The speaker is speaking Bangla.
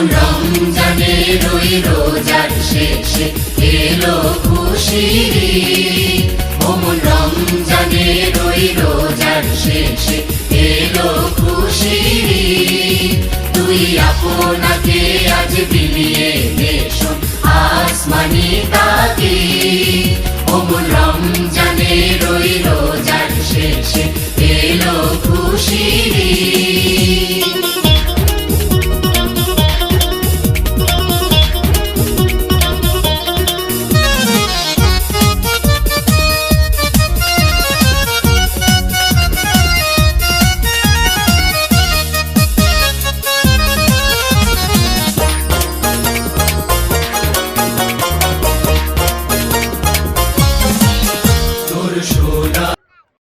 যখন রমজানের ওই রোজার শেষে এলো খুশিরি। ওমন রমজানের ওই রোজার শেষে এলো খুশিরি। তুই আপনাকে আজ বিলিয়ে দেশন আসমানি তাকে ওমন রমজানের ওই রোজার শেষে